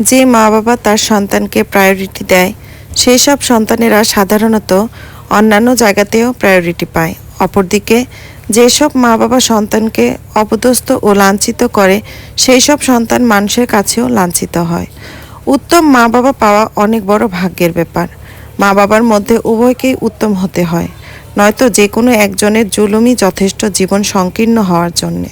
যে মা বাবা তার সন্তানকে প্রায়োরিটি দেয় সেই সব সন্তানেরা সাধারণত অন্যান্য জায়গাতেও প্রায়োরিটি পায়। অপরদিকে, যেসব মা বাবা সন্তানকে অপদস্থ ও লাঞ্ছিত করে সেই সব সন্তান মানুষের কাছেও লাঞ্ছিত হয়। উত্তম মা বাবা পাওয়া অনেক বড় ভাগ্যের ব্যাপার। মা বাবার মধ্যে উভয়কেই উত্তম হতে হয়, নয়তো যে কোনো একজনের জুলুমই যথেষ্ট জীবন সংকীর্ণ হওয়ার জন্যে।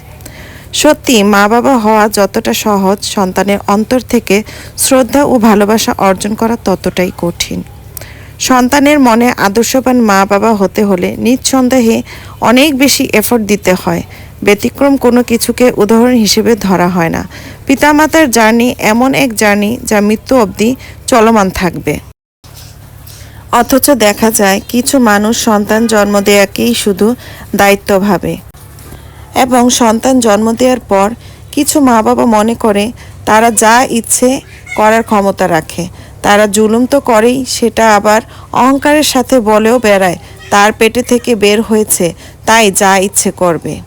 সত্যি মা বাবা হওয়া যতটা সহজ, সন্তানের অন্তর থেকে শ্রদ্ধা ও ভালোবাসা অর্জন করা ততটাই কঠিন। সন্তানের মনে আদর্শবান মা বাবা হতে হলে নিঃসন্দেহে অনেক বেশি এফোর্ট দিতে হয়। ব্যতিক্রম কোনো কিছুকে উদাহরণ হিসেবে ধরা হয় না। পিতামাতার জার্নি এমন এক জার্নি যা মৃত্যু অবধি চলমান থাকবে। অথচ দেখা যায়, কিছু মানুষ সন্তান জন্ম দেয়াকেই শুধু দায়িত্ব ভাবে। এবং সন্তান জন্ম দেওয়ার পর কিছু মা বাবা মনে করে তারা যা ইচ্ছে করার ক্ষমতা রাখে। তারা জুলুম তো করেই, সেটা আবার অহংকারের সাথে বলেও বেড়ায়। তার পেটে থেকে বের হয়েছে, তাই যা ইচ্ছে করবে।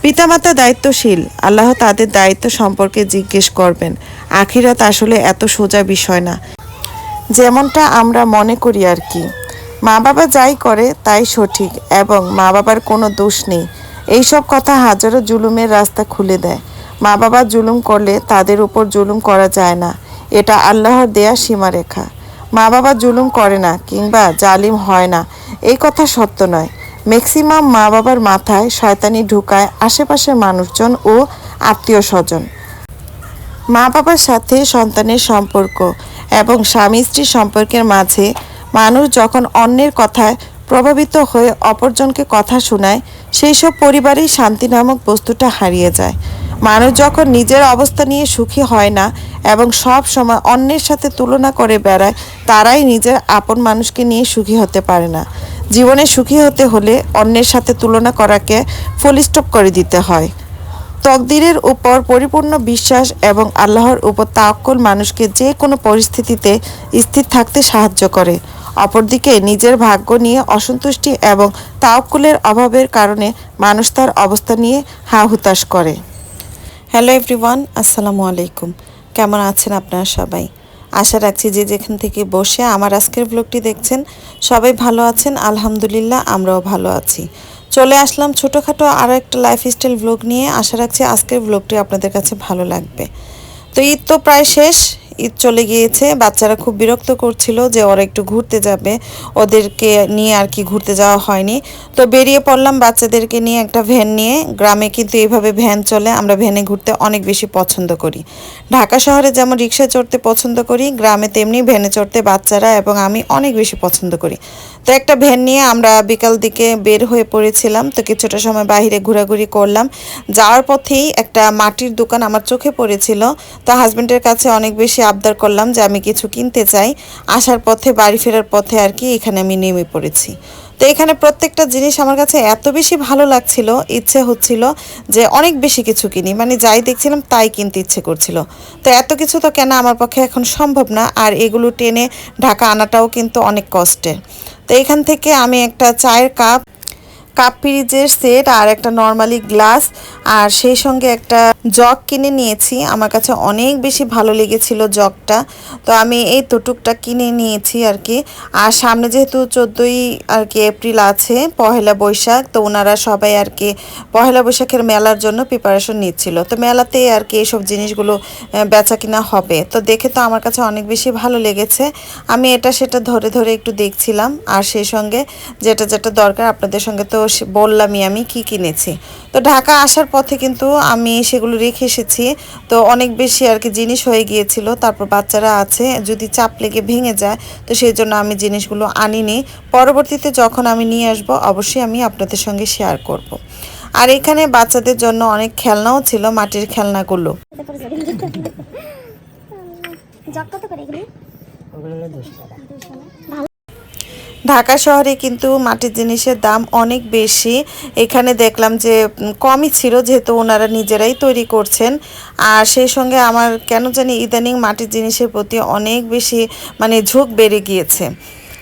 পিতামাতা দায়িত্বশীল, আল্লাহ তাদের দায়িত্ব সম্পর্কে জিজ্ঞেস করবেন। আখিরাত আসলে এত সোজা বিষয় না। যেমনটা আমরা মনে করি আর কি। মা বাবা যাই করে, তাই সঠিক এবং মা বাবার কোনো দোষ নেই। এইসব কথা হাজারো জুলুমের রাস্তা খুলে দেয়। মা বাবা জুলুম করলে তাদের উপর জুলুম করা যায় না। এটা আল্লাহর দেয়া সীমারেখা। মা বাবা জুলুম করে না কিংবা জালিম হয় না। এই কথা সত্য নয়। ম্যাক্সিমাম মা বাবার মাথায় শয়তানি ঢুকায় আশেপাশের মানুষজন ও আত্মীয় স্বজন মা বাবার সাথে সন্তানের সম্পর্ক এবং স্বামী স্ত্রী সম্পর্কের মাঝে মানুষ যখন অন্যের কথায় প্রভাবিত হয়ে অপরজনকে কথা শোনায়, সেই সব পরিবারেই শান্তি নামক বস্তুটা হারিয়ে যায়। মানুষ যখন নিজের অবস্থা নিয়ে সুখী হয় না এবং সব সময় অন্যের সাথে তুলনা করে বেড়ায়, তারাই নিজের আপন মানুষকে নিয়ে সুখী হতে পারে না। জীবনে সুখী হতে হলে অন্যের সাথে তুলনা করাকে ফুল স্টপ করে দিতে হয়। তকদিরের উপর পরিপূর্ণ বিশ্বাস এবং আল্লাহর উপর তাওয়াক্কুল মানুষকে যে কোনো পরিস্থিতিতে স্থির থাকতে সাহায্য করে। অপরদিকে নিজের ভাগ্য নিয়ে অসন্তুষ্টি এবং তাওকুলের অভাবের কারণে মানুষ তার অবস্থা নিয়ে হা হুতাশ করে। হ্যালো এভরিওয়ান আসসালামু আলাইকুম। কেমন আছেন আপনারা সবাই? আশা রাখছি যে যেখান থেকে বসে আমার আজকের ব্লগটি দেখছেন, সবাই ভালো আছেন, আলহামদুলিল্লাহ আমরাও ভালো আছি। চলে আসলাম ছোটোখাটো আরও একটা লাইফস্টাইল ব্লগ নিয়ে। আশা রাখছি আজকের ব্লগটি আপনাদের কাছে ভালো লাগবে। তো ঈদ তো প্রায় শেষ ঈদ চলে গিয়েছে। বাচ্চারা খুব বিরক্ত করছিল যে ওরা একটু ঘুরতে যাবে। ওদেরকে নিয়ে আর কি ঘুরতে যাওয়া হয়নি। তো বেরিয়ে পড়লাম বাচ্চাদেরকে নিয়ে একটা ভ্যান নিয়ে। গ্রামে কিন্তু এইভাবে ভ্যান চলে। আমরা ভ্যানে ঘুরতে অনেক বেশি পছন্দ করি। ঢাকা শহরে যেমন রিক্সায় চড়তে পছন্দ করি, গ্রামে তেমনি ভ্যানে চড়তে বাচ্চারা এবং আমি অনেক বেশি পছন্দ করি। তো একটা ভ্যান নিয়ে আমরা বিকাল দিকে বের হয়ে পড়েছিলাম, তো কিছুটা সময় বাইরে ঘোরাঘুরি করলাম। যাওয়ার পথেই একটা মাটির দোকান আমার চোখে পড়েছিল, তো হাজব্যান্ডের কাছে অনেক বেশি আবদার করলাম যে আমি কিছু কিনতে চাই। আসার পথে, বাড়ি ফেরার পথে আর কি এখানে আমি নেমে পড়েছি। তো এখানে প্রত্যেকটা জিনিস আমার কাছে এত বেশি ভালো লাগছিল, ইচ্ছে হচ্ছিল যে অনেক বেশি কিছু কিনি। মানে যাই দেখছিলাম তাই কিনতে ইচ্ছে করছিল। তো এত কিছু তো কেনা আমার পক্ষে এখন সম্ভব না, আর এগুলো টেনে ঢাকা আনাটাও কিন্তু অনেক কষ্টের। তো এখান থেকে আমি একটা চায়ের কাপ কাপ ফ্রিজের সেট আর একটা নর্মালি গ্লাস আর সেই সঙ্গে একটা জগ কিনে নিয়েছি। আমার কাছে অনেক বেশি ভালো লেগেছিল জগটা। তো আমি এই তোটুকটা কিনে নিয়েছি আর কি আর সামনে যেহেতু চোদ্দোই আর কি এপ্রিল আছে, পহেলা বৈশাখ, তো ওনারা সবাই আর কি পহেলা বৈশাখের মেলার জন্য প্রিপারেশন নিচ্ছিল। তো মেলাতে আর কি এইসব জিনিসগুলো বেচা কিনা হবে। তো দেখে তো আমার কাছে অনেক বেশি ভালো লেগেছে। আমি এটা সেটা ধরে ধরে একটু দেখছিলাম। আর সেই সঙ্গে যেটা যেটা দরকার আপনাদের সঙ্গে তো বললামই আমি কি কিনেছি। তো ঢাকা আসার পথে কিন্তু আমি সেগুলো রেখে এসেছি। তো অনেক বেশি আর কি জিনিস হয়ে গিয়েছিল তারপর বাচ্চারা আছে যদি চাপ লেগে ভেঙে যায় তো সেই জন্য আমি জিনিসগুলো আনিনি। পরবর্তীতে যখন আমি নিয়ে আসব অবশ্যই আমি আপনাদের সঙ্গে শেয়ার করব। আর এখানে বাচ্চাদের জন্য অনেক খেলনাও ছিল মাটির খেলনাগুলো। করে এগুলি? ঢাকা শহরে কিন্তু মাটির জিনিসের দাম অনেক বেশি। এখানে দেখলাম যে কমই ছিল যেহেতু ওনারা নিজেরাই তৈরি করছেন। আর সেই সঙ্গে আমার কেন জানি ইদানিং মাটির জিনিসের প্রতি অনেক বেশি মানে ঝোঁক বেড়ে গিয়েছে।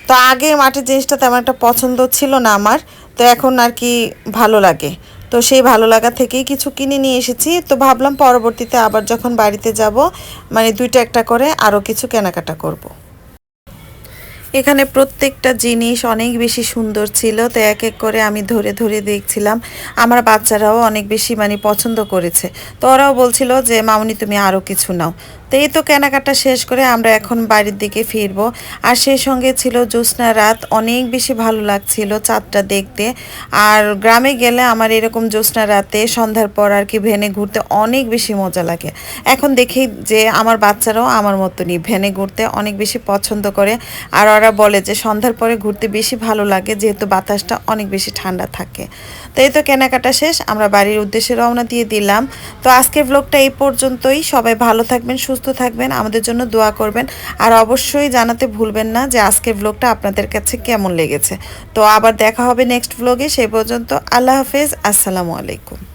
তো আগে মাটির জিনিসটা তেমন একটা পছন্দ ছিল না আমার, তো এখন আর কি ভালো লাগে। তো সেই ভালো লাগা থেকেই কিছু কিনে নিয়ে এসেছি। তো ভাবলাম পরবর্তীতে আবার যখন বাড়িতে যাব মানে দুইটা একটা করে আরও কিছু কেনাকাটা করব। এখানে প্রত্যেকটা জিনিস অনেক বেশি সুন্দর ছিল, তো এক এক করে আমি ধরে ধরে দেখছিলাম। আমার বাচ্চারাও অনেক বেশি মানে পছন্দ করেছে। তো ওরাও বলছিল যে, মামনি, তুমি আরও কিছু নাও। তো এই তো কেনাকাটা শেষ করে আমরা এখন বাড়ির দিকে ফিরবো। আর সেই সঙ্গে ছিল জ্যোৎস্না রাত, অনেক বেশি ভালো লাগছিল চাঁদটা দেখতে। আর গ্রামে গেলে আমার এরকম জ্যোৎস্না রাতে সন্ধ্যার পর আর কি ভেনে ঘুরতে অনেক বেশি মজা লাগে। এখন দেখি যে, আমার বাচ্চারাও আমার মতনই ভেনে ঘুরতে অনেক বেশি পছন্দ করে। আর ওরা বলে যে সন্ধ্যার পরে ঘুরতে বেশি ভালো লাগে, যেহেতু বাতাসটা অনেক বেশি ঠান্ডা থাকে। তো এই তো কেনাকাটা শেষ, আমরা বাড়ির উদ্দেশ্যে রওনা দিয়ে দিলাম। তো আজকের ব্লগটা এই পর্যন্তই। সবাই ভালো থাকবেন, সুস্থ থাকবেন, আমাদের জন্য দোয়া করবেন। আর অবশ্যই জানাতে ভুলবেন না যে আজকের ব্লগটা আপনাদের কাছে কেমন লেগেছে। তো আবার দেখা হবে নেক্সট ব্লগে সেই পর্যন্ত আল্লাহ হাফেজ, আসসালামু আলাইকুম।